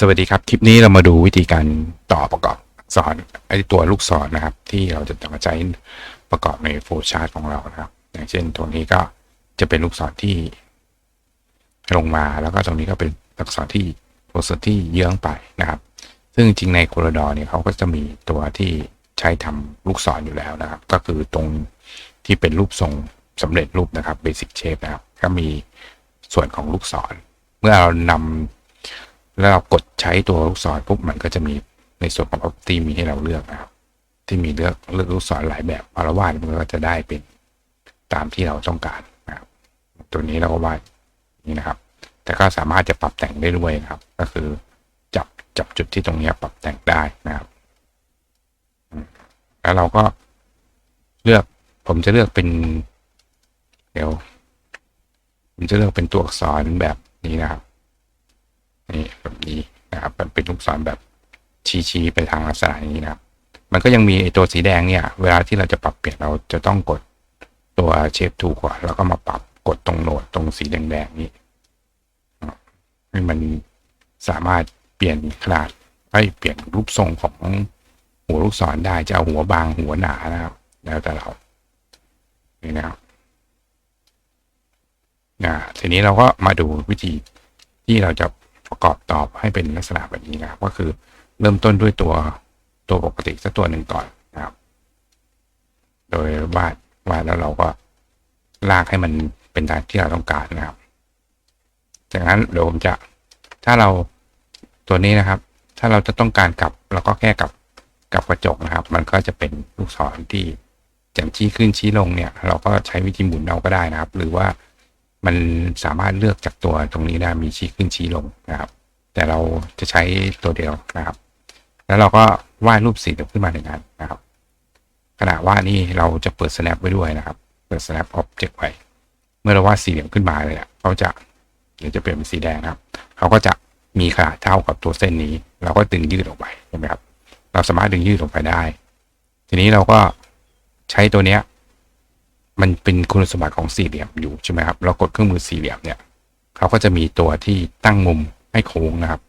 สวัสดีครับ คลิปนี้เรามาดูวิธีการต่อประกอบสอักษรไอตัวลูกศรนะครับ ที่เราจะมาใช้ประกอบในโฟล์ชาร์ตของเรานะครับ อย่างเช่นตรงนี้ก็จะเป็นลูกศรที่ ลงมาแล้วก็ตรงนี้ก็เป็นอักษรที่ตัวส่วนที่เยื้องไปนะครับ ซึ่งจริงในโค r ดอเนี่ยเขาก็จะมีตัวที่ใช้ทำลูกศรอยู่แล้วนะครับ ก็คือตรงที่เป็นรูปทรงสำเร็จรูปนะครับ basic shape นะครับ ก็มีส่วนของลูกศร เมื่อเรานำ แล้วเรากดใช้ตัวลูกศรปุ๊บมันก็จะมีในส่วนของ property มีให้เราเลือกนะครับ ที่มีเลือกเลือกลูกศรหลายแบบพอเราวาดมันก็จะได้เป็นตามที่เราต้องการนะครับ ตัวนี้เราก็วาดนี่นะครับ แต่ก็สามารถจะปรับแต่งได้ด้วยนะครับ ก็คือจับจับจุดที่ตรงนี้ปรับแต่งได้นะครับ แล้วเราก็เลือกผมจะเลือกเป็น เดี๋ยว ผมจะเลือกเป็นตัวอักษรแบบนี้นะครับ นี่แบบนี้นะครับมันเป็นลูกศรแบบชี้ๆไปทางลักษณะนี้นะครับ มันก็ยังมีไอตัวสีแดงเนี่ย เวลาที่เราจะปรับเปลี่ยนเราจะต้องกดตัวเชฟทูก่อนแล้วก็มาปรับกดตรงโหนดตรงสีแดงๆนี้ให้มันสามารถเปลี่ยนขนาดให้เปลี่ยนรูปทรงของหัวลูกศรได้จะเอาหัวบางหัวหนานะครับ แล้วแต่เรานี่นะครับอ่าทีนี้เราก็มาดูวิธีที่เราจะ ประกอบตอบให้เป็นลักษณะแบบนี้นะครับ ก็คือเริ่มต้นด้วยตัวตัวปกติสักตัวหนึ่งก่อนนะครับ โดยวาดวาดแล้วเราก็ลากให้มันเป็นตามที่เราต้องการนะครับ จากนั้นเดี๋ยวผมจะถ้าเราตัวนี้นะครับ ถ้าเราจะต้องการกลับเราก็แค่กลับกลับกระจกนะครับ มันก็จะเป็นลูกศรที่แจ่มชี้ขึ้นชี้ลงเนี่ย เราก็ใช้วิธีหมุนเอาก็ได้นะครับ หรือว่า มันสามารถเลือกจากตัวตรงนี้ได้มีชี้ขึ้นชี้ลงนะครับ แต่เราจะใช้ตัวเดียวนะครับ แล้วเราก็วาดรูปสี่เหลี่ยมขึ้นมาหนึ่งอันนะครับขณะวาดนี่เราจะเปิด snap ไว้ด้วยนะครับ เปิด snap object ไว้ เมื่อเราวาดสี่เหลี่ยมขึ้นมาเลยอะเขาจะเดี๋ยวจะเปลี่ยนเป็นสีแดงนะครับ เขาก็จะมีขนาดเท่ากับตัวเส้นนี้ เราก็ดึงยืดออกไปเห็นไหมครับ เราสามารถดึงยืดออกไปได้ ทีนี้เราก็ใช้ตัวเนี้ย มันเป็นคุณสมบัติของสี่เหลี่ยมอยู่ใช่ไหมครับ เรากดเครื่องมือสี่เหลี่ยมเนี่ยเขาก็จะมีตัวที่ตั้งมุมให้โค้งนะครับ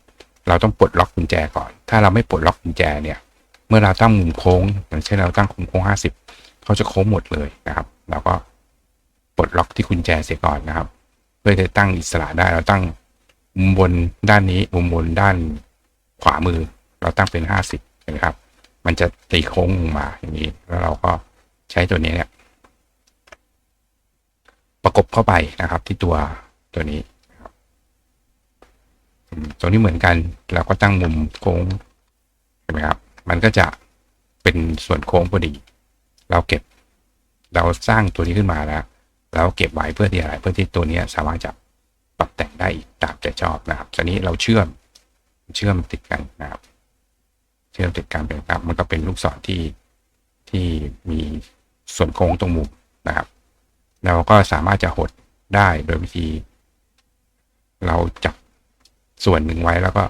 เราต้องปลดล็อกกุญแจก่อน ถ้าเราไม่ปลดล็อกกุญแจเนี่ย เมื่อเราตั้งมุมโค้ง อย่างเช่นเราตั้งมุมโค้งห้าสิบเขาจะโค้งหมดเลยนะครับ เราก็ปลดล็อกที่กุญแจเสียก่อนนะครับ เพื่อจะตั้งอิสระได้ เราตั้งมุมบนด้านนี้มุมบนด้านขวามือ เราตั้งเป็นห้าสิบนะครับ มันจะตีโค้งลงมาอย่างนี้ แล้วเราก็ใช้ตัวนี้เนี่ย ประกบเข้าไปนะครับ ที่ตัวตัวนี้ตัวนี้เหมือนกันเราก็ตั้งมุมโค้งเห็นไหมครับ มันก็จะเป็นส่วนโค้งพอดี เราเก็บเราสร้างตัวนี้ขึ้นมาแล้วเราเก็บไว้เพื่อที่อะไรเพื่อที่ตัวนี้สามารถจะปรับแต่งได้อีกตามใจชอบนะครับทีนี้เราเชื่อมเชื่อมติดกันนะครับ เชื่อมติดกันเป็นครับ มันก็เป็นลูกศรที่ที่มีส่วนโค้งตรงมุมนะครับ เราก็สามารถจะหดได้โดยวิธี เราจับส่วนหนึ่งไว้แล้วก็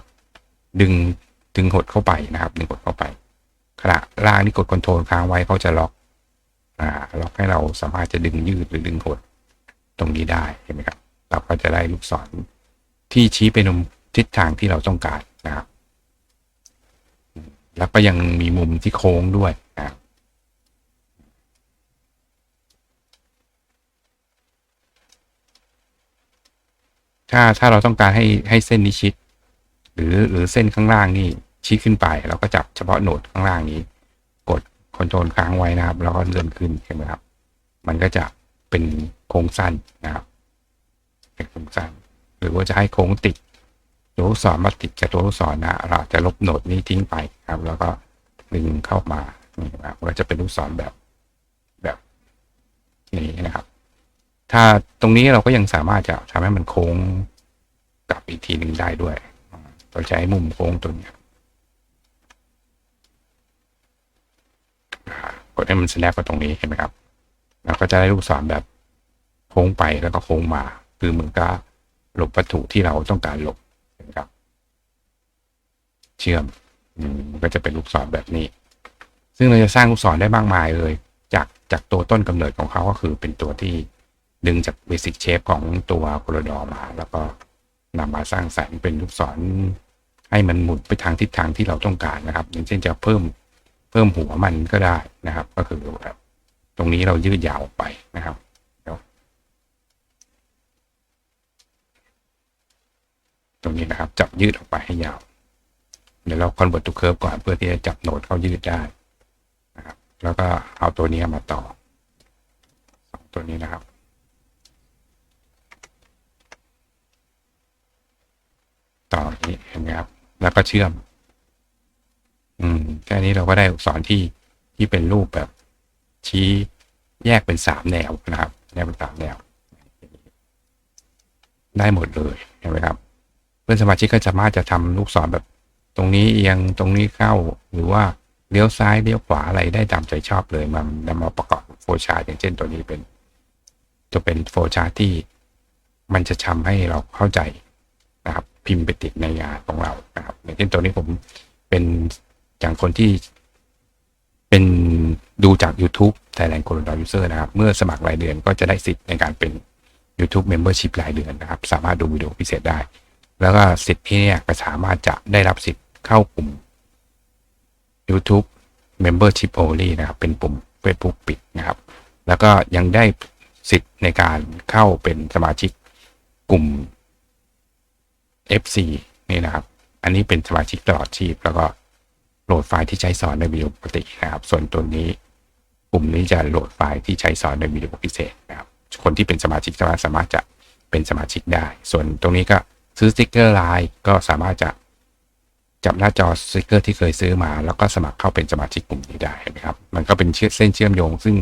ดึงดึงหดเข้าไปนะครับ ดึงหดเข้าไป ขณะล่างนี่กดคอนโทรลค้างไว้เขาจะล็อกอ่าล็อกให้เราสามารถจะดึงยืดหรือดึงหดตรงนี้ได้เห็นไหมครับ เราก็จะได้ลูกศรที่ชี้ไปในทิศทางที่เราต้องการนะครับ แล้วก็ยังมีมุมที่โค้งด้วยนะครับ ถ้าถ้าเราต้องการให้ให้เส้นนี้ชิด หรือหรือเส้นข้างล่างนี่ชี้ขึ้นไป เราก็จับเฉพาะโหนดข้างล่างนี้ กดคอนโทรลค้างไว้นะครับ แล้วก็เลื่อนขึ้นเห็นไหมครับ มันก็จะเป็นโค้งสั้นนะครับ เป็นโค้งสั้น หรือว่าจะให้โค้งติดตัวลูกศรมาติดกับตัวลูกศรนะเราจะลบโหนดนี้ทิ้งไปครับ แล้วก็ดึงเข้ามานี่นะครับก็จะเป็นลูกศรแบบแบบนี้นะครับ ถ้าตรงนี้เราก็ยังสามารถจะทำให้มันโค้งกลับอีกทีหนึ่งได้ด้วยเราใช้มุมโค้งตัวนี้กดให้มัน snap กับตรงนี้เห็นไหมครับเราก็จะได้ลูกศรแบบโค้งไปแล้วก็โค้งมา คือเหมือนกับหลบวัตถุที่เราต้องการหลบนะครับ เชื่อมอืมมันก็จะเป็นลูกศรแบบนี้ ซึ่งเราจะสร้างลูกศรได้มากมายเลย จากจากตัวต้นกำเนิดของเขาก็คือเป็นตัวที่ ดึงจากเบสิกเชฟของตัวโคลดอมา แล้วก็นำมาสร้างสรรค์เป็นลูกศรให้มันหมุนไปทางทิศทางที่เราต้องการนะครับ อย่างเช่นจะเพิ่มเพิ่มหัวมันก็ได้นะครับ ก็คือแบบตรงนี้เรายืดยาวออกไปนะครับตรงนี้นะครับจับยืดออกไปให้ยาว เดี๋ยวเรา convert to curve ก่อนเพื่อที่จะจับโหนดเข้ายืดได้นะครับ แล้วก็เอาตัวนี้มาต่อ ตัวนี้นะครับ ต่อนี้เห็นไหมครับ แล้วก็เชื่อม อืมแค่นี้เราก็ได้อักษรที่ที่เป็นรูปแบบ ชี้แยกเป็นสามแนวนะครับแยกเป็นสามแนว ได้หมดเลยเห็นไหมครับ เพื่อนสมาชิกก็สามารถจะทำลูกศรแบบ ตรงนี้เอียงตรงนี้เข้าหรือว่าเลี้ยวซ้ายเลี้ยวขวาอะไรได้ตามใจชอบเลยมันนำมาประกอบโฟชาร์อย่างเช่นตัวนี้เป็น จะเป็นโฟชาร์ที่มันจะทำให้เราเข้าใจนะครับ พิมพ์ไปติดในงานของเรานะครับอย่างเช่นตัวนี้ผมเป็นอย่างคนที่เป็นดูจาก YouTube Thailand c o r o n a User นะครับ เมื่อสมัครรายเดือนก็จะได้สิทธิ์ในการเป็น YouTube Membership รายเดือนนะครับ สามารถดูวิดีโอพิเศษได้ แล้วก็สิทธิ์ที่เนี่ยก็สามารถจะได้รับสิทธิ์เข้ากลุ่ม YouTube Membership Only นะครับ เป็นปุ่ม Facebook ปิดนะครับ แล้วก็ยังได้สิทธิ์ในการเข้าเป็นสมาชิกกลุ่ม FC นี่นะครับ อันนี้เป็นสมาชิกตลอดชีพ แล้วก็โหลดไฟล์ที่ใช้สอนในวิดีโอปกตินะครับ ส่วนตัวนี้กลุ่มนี้จะโหลดไฟล์ที่ใช้สอนในวิดีโอพิเศษนะครับ คนที่เป็นสมาชิกสามารถสามารถจะเป็นสมาชิกได้ ส่วนตรงนี้ก็ซื้อสติกเกอร์ไลน์ก็สามารถจะจับหน้าจอสติกเกอร์ที่เคยซื้อมา แล้วก็สมัครเข้าเป็นสมาชิกกลุ่มนี้ได้เห็นไหมครับ มันก็เป็นเส้นเชื่อมโยง ซึ่ง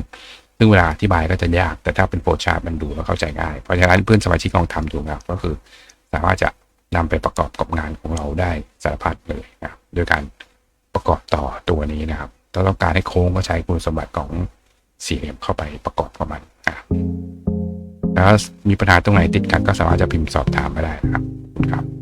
ซึ่งเวลาอธิบายก็จะยาก แต่ถ้าเป็นโฟล์ชาร์ตมันดูแล้วเข้าใจง่าย เพราะฉะนั้นเพื่อนสมาชิกลองทำดูนะครับก็คือสามารถจะ นำไปประกอบกับงานของเราได้สารพัดเลยนะครับโดยการประกอบต่อตัวนี้นะครับถ้าต้องการให้โค้งก็ใช้คุณสมบัติของสี่เหลี่ยมเข้าไปประกอบกับมันนะครับแล้วมีปัญหาตรงไหนติดกันก็สามารถจะพิมพ์สอบถามมาได้นะครับครับ